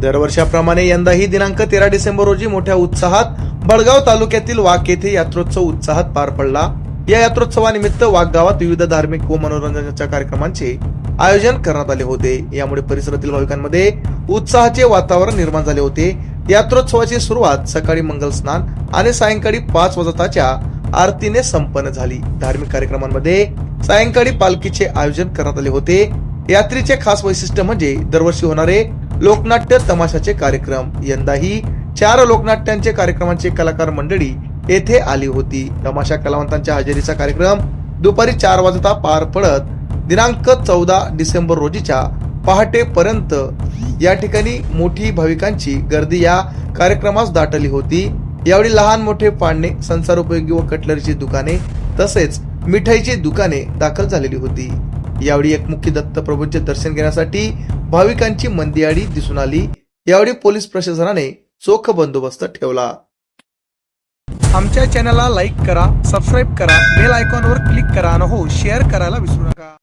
दरवर्षाप्रमाणे यंदाही दिनांक तेरा डिसेंबर रोजी मोठ्या उत्साहात बडगाव तालुक्यातील वाघ येथे यात्रोत्सव उत्साहात पार पडला. या यात्रोत्सवानिमित्त वाघ गावात विविध धार्मिक व मनोरंजनाच्या कार्यक्रमांचे आयोजन करण्यात आले होते. यामुळे परिसरातील भाविकांमध्ये उत्साहाचे वातावरण निर्माण झाले होते. यात्रोत्सवाची सुरुवात सकाळी मंगल स्नान आणि सायंकाळी पाच वाजताच्या आरतीने संपन्न झाली. धार्मिक कार्यक्रमांमध्ये सायंकाळी पालखीचे आयोजन करण्यात आले होते. यात्रेचे खास वैशिष्ट्य म्हणजे दरवर्षी होणारे लोकनाट्य तमाशाचे कार्यक्रम. यंदाही चार लोकनाट्यांचे कार्यक्रमांची कलाकार मंडळी येथे आली होती. तमाशा कलावंतांच्या हजेरीचा कार्यक्रम दुपारी चार वाजता पार पडत दिनांक चौदा डिसेंबर रोजीच्या पहाटेपर्यंत या ठिकाणी मोठी भाविकांची गर्दी या कार्यक्रमास दाटली होती. यावेळी लहान मोठे पाळणे संसार उपयोगी व कटलरीची दुकाने तसेच मिठाईची दुकाने दाखल झालेली होती. यावेळी एक मुख्य दत्त प्रभूंचे दर्शन घेण्यासाठी भाविकांची मंदियाळी दिसून आली. यावेळी पोलीस प्रशासनाने चोख बंदोबस्त ठेवला. आमच्या चॅनलला लाईक करा सबस्क्राईब करा बेल आयकॉनवर क्लिक करा आणि हो शेअर करायला विसरू नका.